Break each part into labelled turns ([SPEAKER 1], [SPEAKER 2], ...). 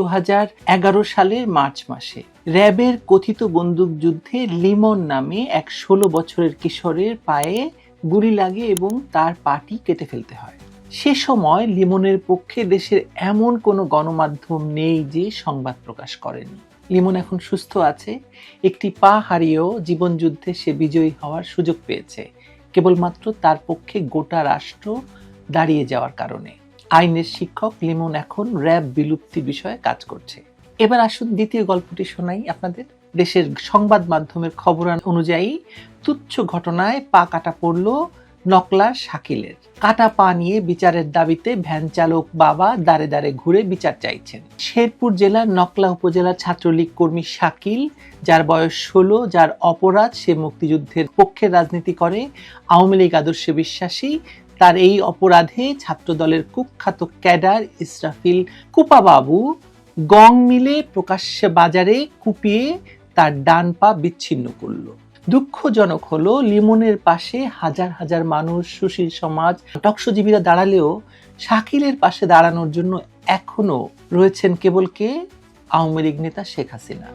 [SPEAKER 1] দু হাজার এগারো সালের মার্চ মাসে। র্যাবের কথিত বন্দুকযুদ্ধে লিমন নামে এক ষোলো বছরের কিশোরের পায়ে গুলি লাগে এবং তার পাটি কেটে ফেলতে হয়। সে সময় লিমনের পক্ষে দেশের এমন কোনো গণমাধ্যম নেই যে সংবাদ প্রকাশ করেনি। লিমন এখন সুস্থ আছে। একটি পা হারিয়েও জীবনযুদ্ধে সে বিজয়ী হওয়ার সুযোগ পেয়েছে। কেবলমাত্র তার পক্ষে গোটা রাষ্ট্র দাঁড়িয়ে যাওয়ার কারণে। আইনের শিক্ষক লিমন এখন র্যাব বিলুপ্তি বিষয়ে কাজ করছে। এবার আসুন দ্বিতীয় গল্পটি শোনাই আপনাদের। দেশের সংবাদ মাধ্যমের খবরান অনুযায়ী তুচ্ছ ঘটনায় পা কাটা পড়ল নকলার শাকিলের। কাটা পা নিয়ে বিচারের দাবিতে ভ্যান চালক বাবা দাঁড়ে দাঁড়ে ঘুরে বিচার চাইছেন। শেরপুর জেলার নকলা উপজেলা ছাত্রলীগ কর্মী শাকিল, যার বয়স ষোলো, যার অপরাধ সে মুক্তিযুদ্ধের পক্ষে রাজনীতি করে, আওয়ামী লীগ আদর্শে বিশ্বাসী তার এই অপরাধে ছাত্রদলের কুখ্যাত ক্যাডার ইসরাফিল কুপাবাবু গং মিলে প্রকাশ্যে বাজারে কুপিয়ে তার ডান পা বিচ্ছিন্ন করল। দুঃখজনক হলো, লিমনের পাশে হাজার হাজার মানুষ, সুশীল সমাজ টকসজীবীরা দাঁড়ালেও শাকিলের পাশে দাঁড়ানোর জন্য এখনও রয়েছেন কেবল কে? আওয়ামী লীগ নেতা শেখ হাসিনা।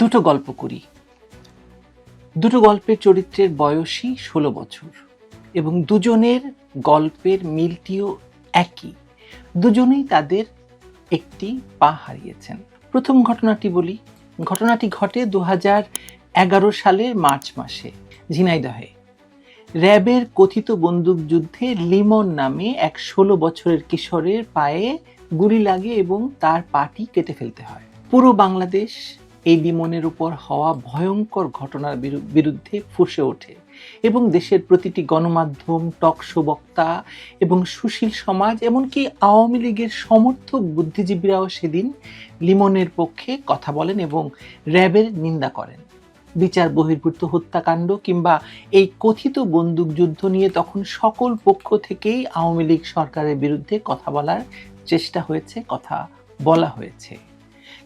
[SPEAKER 1] দুটো গল্প করি। দুটো গল্পের চরিত্রের বয়সই ষোলো বছর এবং দুজনের গল্পের মিলটিও একই। দুজনেই তাদের একটি পা হারিয়েছেন। প্রথম ঘটনাটি বলি। ঘটনাটি ঘটে দু এগারো সালের মার্চ মাসে ঝিনাইদহে। র্যাবের কথিত বন্দুকযুদ্ধে লিমন নামে এক ষোলো বছরের কিশোরের পায়ে গুলি লাগে এবং তার পাটি কেটে ফেলতে হয়। পুরো বাংলাদেশ এই লিমনের উপর হওয়া ভয়ঙ্কর ঘটনার বিরুদ্ধে ফুসে ওঠে এবং দেশের প্রতিটি গণমাধ্যম টকশো বক্তা এবং সুশীল সমাজ, এমনকি আওয়ামী লীগের সমর্থক বুদ্ধিজীবীরাও সেদিন লিমনের পক্ষে কথা বলেন এবং র্যাবের নিন্দা করেন। বিচার, বহির্ভূত হত্যাকাণ্ড কিংবা এই কথিত বন্দুকযুদ্ধ নিয়ে তখন সকল পক্ষ থেকেই আওয়ামী লীগ সরকারের বিরুদ্ধে কথা বলার চেষ্টা হয়েছে, কথা বলা হয়েছে।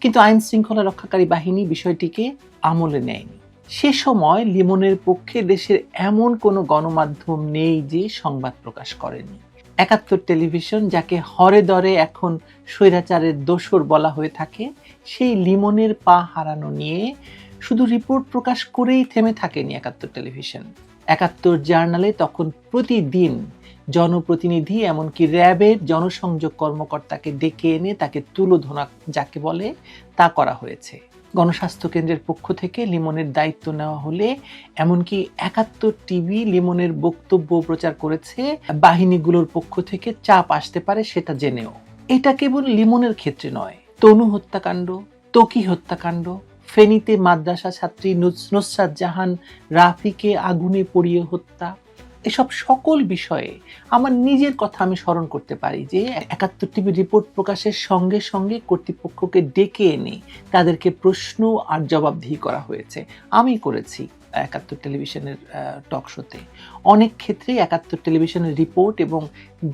[SPEAKER 1] কিন্তু আইন শৃঙ্খলা রক্ষাকারী বাহিনী বিষয়টিকে আমলে নেয়নি। সে সময় লিমনের পক্ষে দেশের এমন কোনো গণমাধ্যম নেই যে সংবাদ প্রকাশ করেনি। একাত্তর টেলিভিশন, যাকে হরে দরে এখন স্বৈরাচারের দোসর বলা হয়ে থাকে, সেই লিমনের পা হারানো নিয়ে শুধু রিপোর্ট প্রকাশ করেই থেমে থাকেনি একাত্তর টেলিভিশন। একাত্তর জার্নালে তখন প্রতিদিন জনপ্রতিনিধি, এমনকি র্যাবের জনসংযোগ কর্মকর্তাকে ডেকে এনে তাকে তুলোধনা যাকে বলে তা করা হয়েছে। গণস্বাস্থ্য কেন্দ্রের পক্ষ থেকে লিমনের দায়িত্ব নেওয়া হলে এমনকি একাত্তর টিভি লিমনের বক্তব্য প্রচার করেছে, বাহিনীগুলোর পক্ষ থেকে চাপ আসতে পারে সেটা জেনেও। এটা কেবল লিমনের ক্ষেত্রে নয়। তনু হত্যাকাণ্ড, তকি হত্যাকাণ্ড, ফেনীতে মাদ্রাসা ছাত্রী নুস- নুসরাত জাহান, রাফিকে আগুনে পড়িয়ে হত্যা এসব সকল বিষয়ে আমার নিজের কথা আমি স্মরণ করতে পারি যে একাত্তর টিভি রিপোর্ট প্রকাশের সঙ্গে সঙ্গে কর্তৃপক্ষকে ডেকে এনে তাদেরকে প্রশ্ন আর জবাবদিহি করা হয়েছে। আমি করেছি একাত্তর টেলিভিশনের টক শোতে। অনেক ক্ষেত্রেই একাত্তর টেলিভিশনের রিপোর্ট এবং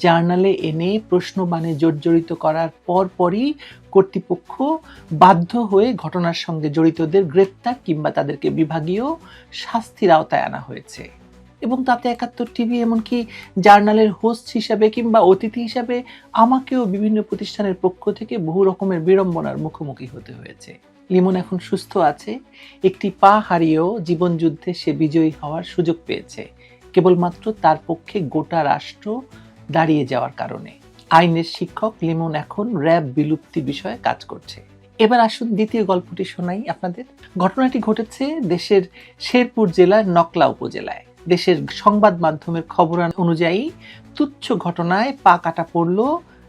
[SPEAKER 1] জার্নালে এনে প্রশ্নবাণে জর্জরিত করার পরপরই কর্তৃপক্ষ বাধ্য হয়ে ঘটনার সঙ্গে জড়িতদের গ্রেপ্তার কিংবা তাদেরকে বিভাগীয় শাস্তির আওতায় আনা হয়েছে। এবং তাতে একাত্তর টিভি এমনকি জার্নালের হোস্ট হিসাবে কিংবা অতিথি হিসাবে আমাকেও বিভিন্ন প্রতিষ্ঠানের পক্ষ থেকে বহু রকমের বিড়ম্বনার মুখোমুখি হতে হয়েছে। লিমন এখন সুস্থ আছে। একটি পা হারিয়েও জীবনযুদ্ধে সে বিজয়ী হওয়ার সুযোগ পেয়েছে। কেবলমাত্র তার পক্ষে গোটা রাষ্ট্র দাঁড়িয়ে যাওয়ার কারণে। আইনের শিক্ষক লিমন এখন র্যাব বিলুপ্তি বিষয়ে কাজ করছে। এবার আসুন দ্বিতীয় গল্পটি শোনাই আপনাদের। ঘটনাটি ঘটেছে দেশের শেরপুর জেলার নকলা উপজেলায়। দেশের সংবাদ মাধ্যমের খবরান অনুযায়ী তুচ্ছ ঘটনায় পা কাটা পড়ল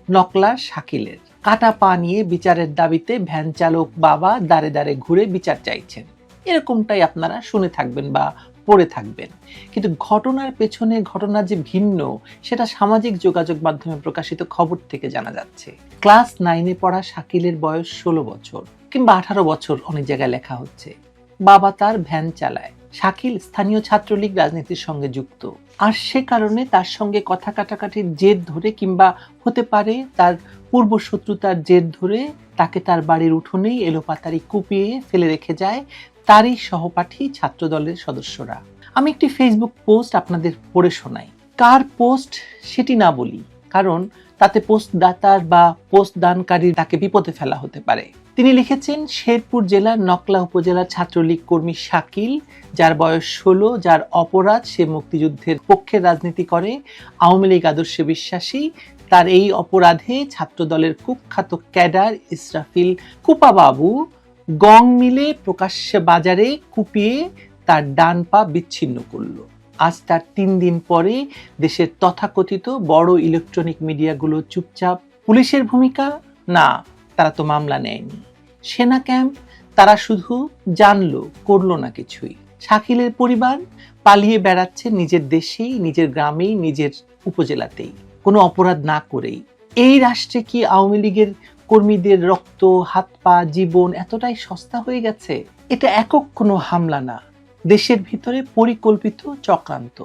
[SPEAKER 1] নকলার শাকিলের। কাটা পা নিয়ে বিচারের দাবিতে ভ্যান চালক বাবা দাঁড়ে দাঁড়ে ঘুরে বিচার চাইছেন। এরকমটাই আপনারা শুনে থাকবেন বা পড়ে থাকবেন। কিন্তু ঘটনার পেছনে ঘটনা যে ভিন্ন, সেটা সামাজিক যোগাযোগ মাধ্যমে প্রকাশিত খবর থেকে জানা যাচ্ছে। ক্লাস নাইনে পড়া শাকিলের বয়স ষোলো বছর কিংবা আঠারো বছর অনেক জায়গায় লেখা হচ্ছে। বাবা তার ভ্যান চালায়। শাকিল স্থানীয় ছাত্রলীগ রাজনীতির সঙ্গে যুক্ত। আর সে কারণে তার সঙ্গে কথা কাটাকাটির জের ধরে কিংবা হতে পারে তার পূর্ব শত্রুতার জের ধরে তাকে তার বাড়ির উঠোনেই এলোপাতারি কুপিয়ে ফেলে রেখে যায় তারই সহপাঠী ছাত্রদলের সদস্যরা। আমি একটি ফেসবুক পোস্ট আপনাদের পড়ে শোনাই। কার পোস্ট সেটি না বলি, কারণ তাতে পোস্ট দাতার বা পোস্ট দানকারী তাকে বিপদে ফেলা হতে পারে। তিনি লিখেছেন, শেরপুর জেলার নকলা উপজেলার ছাত্রলীগ কর্মী শাকিল, যার বয়স ষোলো, যার অপরাধ সে মুক্তিযুদ্ধের পক্ষে রাজনীতি করে, আওয়ামী লীগ আদর্শে বিশ্বাসী, তার এই অপরাধে ছাত্রদলের কুখ্যাত ক্যাডার ইসরাফিল কুপাবাবু গং মিলে প্রকাশ্যে বাজারে কুপিয়ে তার ডান পা বিচ্ছিন্ন করল। আজ তার তিন দিন পরে দেশের তথাকথিত বড় ইলেকট্রনিক মিডিয়াগুলো চুপচাপ পুলিশের ভূমিকা? না, তারা তো মামলা নেয়নি। সেনা ক্যাম্প? তারা শুধু জানলো, করল না কিছুই। শাকিলের পরিবার পালিয়ে বেড়াচ্ছে নিজের দেশেই, নিজের গ্রামেই, নিজের উপজেলাতেই। কোনো অপরাধ না করেই। এই রাষ্ট্রে কি আওয়ামী লীগের কর্মীদের রক্ত হাত পা জীবন এতটাই সস্তা হয়ে গেছে? এটা একক কোনো হামলা না। দেশের ভিতরে পরিকল্পিত চক্রান্ত,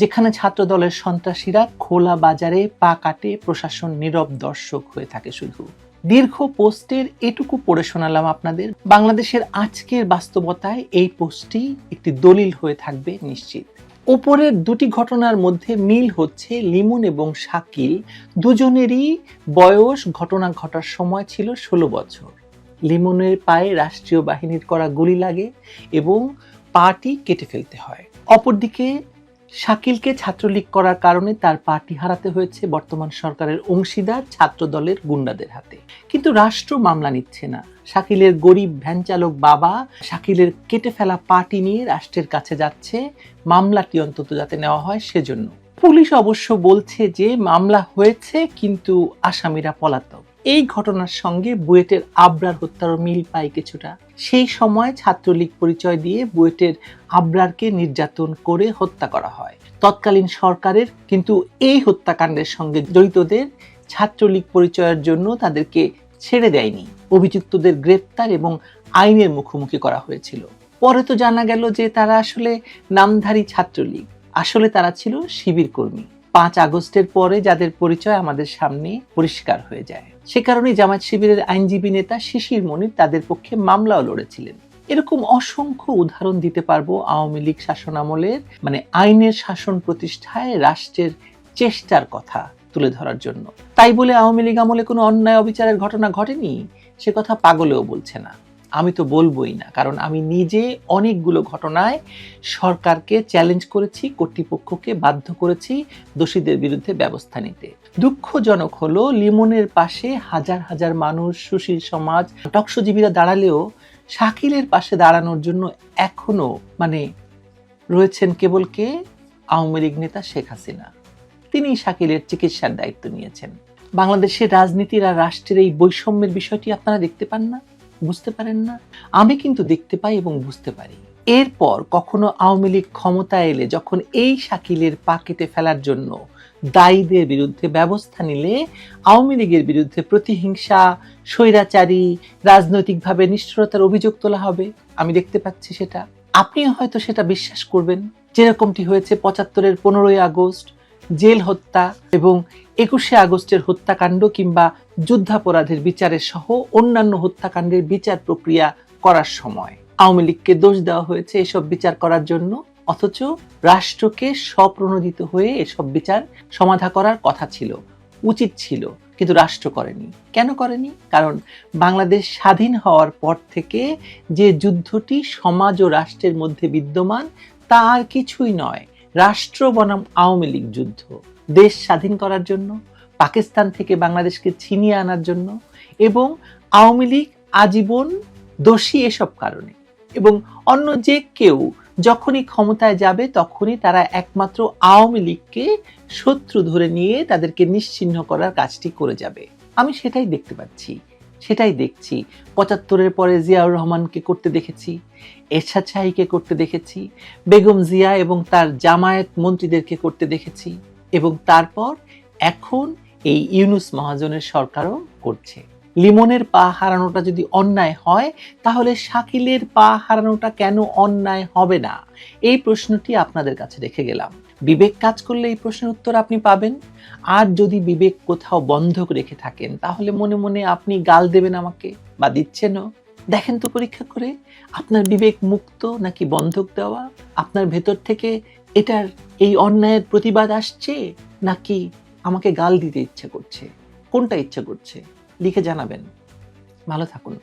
[SPEAKER 1] যেখানে ছাত্র দলের সন্ত্রাসীরা খোলা বাজারে পা কাটে, প্রশাসন নীরব দর্শক হয়ে থাকে শুধু। দীর্ঘ পোস্টের এটুকু পড়ে শোনালাম আপনাদের। বাংলাদেশের আজকের বাস্তবতায় এই পোস্টটি একটি দলিল হয়ে থাকবে নিশ্চিত। ওপরের দুটি ঘটনার মধ্যে মিল হচ্ছে লিমন এবং শাকিল। দুজনেরই বয়স, ঘটনা ঘটার সময় ছিল ষোলো বছর। লিমনের পায়ে রাষ্ট্রীয় বাহিনীর করা গুলি লাগে এবং পাটি কেটে ফেলতে হয়। অপরদিকে, শাকিলকে ছাত্রলীগ করার কারণে তার পার্টি হারাতে হয়েছে বর্তমান সরকারের অংশীদার ছাত্র দলের গুন্ডাদের হাতে। কিন্তু রাষ্ট্র মামলা নিচ্ছে না। শাকিলের গরিব ভ্যান চালক বাবা শাকিলের কেটে ফেলা পার্টি নিয়ে রাষ্ট্রের কাছে যাচ্ছে। মামলাটি অন্তত যাতে নেওয়া হয় সেজন্য। পুলিশ অবশ্য বলছে যে, মামলা হয়েছে, কিন্তু আসামিরা পলাতক। এই ঘটনার সঙ্গে বুয়েটের আবরার হত্যারও মিল পাই কিছুটা। সেই সময় ছাত্রলীগ পরিচয় দিয়ে বুয়েটের আবরারকে নির্যাতন করে হত্যা করা হয়। তৎকালীন সরকারের কিন্তু এই হত্যাকাণ্ডের সঙ্গে জড়িতদের ছাত্রলীগ পরিচয়ের জন্য তাদেরকে ছেড়ে দেয়নি। অভিযুক্তদের গ্রেপ্তার এবং আইনের মুখোমুখি করা হয়েছিল। পরে তো জানা গেল যে তারা আসলে নামধারী ছাত্রলীগ। আসলে তারা ছিল শিবির কর্মী। পাঁচ আগস্টের পরে যাদের পরিচয় আমাদের সামনে পরিষ্কার হয়ে যায়। সে কারণে জামাত শিবিরের আইনজীবী নেতা শিশির মনির তাদের পক্ষে মামলাও লড়েছিলেন। এরকম অসংখ্য উদাহরণ দিতে পারব আওয়ামী লীগ শাসন আমলের মানে আইনের শাসন প্রতিষ্ঠায় রাষ্ট্রের চেষ্টার কথা তুলে ধরার জন্য। তাই বলে আওয়ামী লীগ আমলে কোনো অন্যায় অবিচারের ঘটনা ঘটেনি? সে কথা পাগলেও বলছে না। আমি তো বলবোই না, কারণ আমি নিজে অনেকগুলো ঘটনায় সরকারকে চ্যালেঞ্জ করেছি, কর্তৃপক্ষকে বাধ্য করেছি দোষীদের বিরুদ্ধে ব্যবস্থা নিতে। দুঃখজনক হলো, লিমনের পাশে হাজার হাজার মানুষ, সুশীল সমাজ টকসজীবীরা দাঁড়ালেও শাকিলের পাশে দাঁড়ানোর জন্য এখনও মানে রয়েছেন কেবল কে? আওয়ামী লীগ নেতা শেখ হাসিনা। তিনি শাকিলের চিকিৎসার দায়িত্ব নিয়েছেন। বাংলাদেশের রাজনীতির আর রাষ্ট্রের এই বৈষম্যের বিষয়টি আপনারা দেখতে পান না? বুঝতে পারেন না? আমি কিন্তু দেখতে পাই এবং বুঝতে পারি। এরপর কখনো আওয়ামী লীগ ক্ষমতায় এলে যখন এই শাকিলের পা কেটে ফেলার জন্য দায়ীদের বিরুদ্ধে ব্যবস্থা নিলে আওয়ামী লীগের বিরুদ্ধে প্রতিহিংসা, স্বৈরাচারী, রাজনৈতিকভাবে নিষ্ঠুরতার অভিযোগ তোলা হবে। আমি দেখতে পাচ্ছি সেটা। আপনিও হয়তো সেটা বিশ্বাস করবেন। যেরকমটি হয়েছে পঁচাত্তরের পনেরোই আগস্ট, জেল হত্যা এবং একুশে আগস্টের হত্যাকাণ্ড কিংবা যুদ্ধাপরাধের বিচারের সহ অন্যান্য হত্যাকাণ্ডের বিচার প্রক্রিয়া করার সময়। আওয়ামী লীগকে দোষ দেওয়া হয়েছে এসব বিচার করার জন্য, অথচ রাষ্ট্রকে স্বপ্রণোদিত হয়ে এসব বিচার সমাধা করার কথা ছিল, উচিত ছিল, কিন্তু রাষ্ট্র করেনি। কেন করেনি? কারণ বাংলাদেশ স্বাধীন হওয়ার পর থেকে যে যুদ্ধটি সমাজ ও রাষ্ট্রের মধ্যে বিদ্যমান, তা আর কিছুই নয়, রাষ্ট্র বনাম আওয়ামী লীগ যুদ্ধ। দেশ স্বাধীন করার জন্য, পাকিস্তান থেকে বাংলাদেশকে ছিনিয়ে আনার জন্য এবং আওয়ামী লীগ আজীবন দোষী এসব কারণে। এবং অন্য যে কেউ যখনই ক্ষমতায় যাবে তখনই তারা একমাত্র আওয়ামী লীগকে শত্রু ধরে নিয়ে তাদেরকে নিশ্চিহ্ন করার কাজটি করে যাবে। আমি সেটাই দেখতে পাচ্ছি, সেটাই দেখছি। পঁচাত্তরের পরে জিয়াউর রহমানকে করতে দেখেছি, এরশাদ শাহীকে করতে দেখেছি, বেগম জিয়া এবং তার জামায়াত মন্ত্রীদেরকে করতে দেখেছি। এবং তারপর এখন এই ইউনুস মহাজনের সরকারও করছে। লিমনের পা হারানোটা যদি অন্যায় হয়, তাহলে শাকিলের পা হারানোটা কেন অন্যায় হবে না? এই প্রশ্নটি আপনাদের কাছে রেখে গেলাম। বিবেক কাজ করলে এই প্রশ্নের উত্তর আপনি পাবেন। আর যদি বিবেক কোথাও বন্ধক রেখে থাকেন, তাহলে মনে মনে আপনি গাল দেবেন আমাকে বা দিচ্ছেনও। দেখেন তো পরীক্ষা করে, আপনার বিবেক মুক্ত নাকি বন্ধক দেওয়া? আপনার ভেতর থেকে এটার এই অন্যায়ের প্রতিবাদ আসছে নাকি আমাকে গাল দিতে ইচ্ছে করছে? কোনটা ইচ্ছে করছে? লিখে জানাবেন। ভালো থাকুন।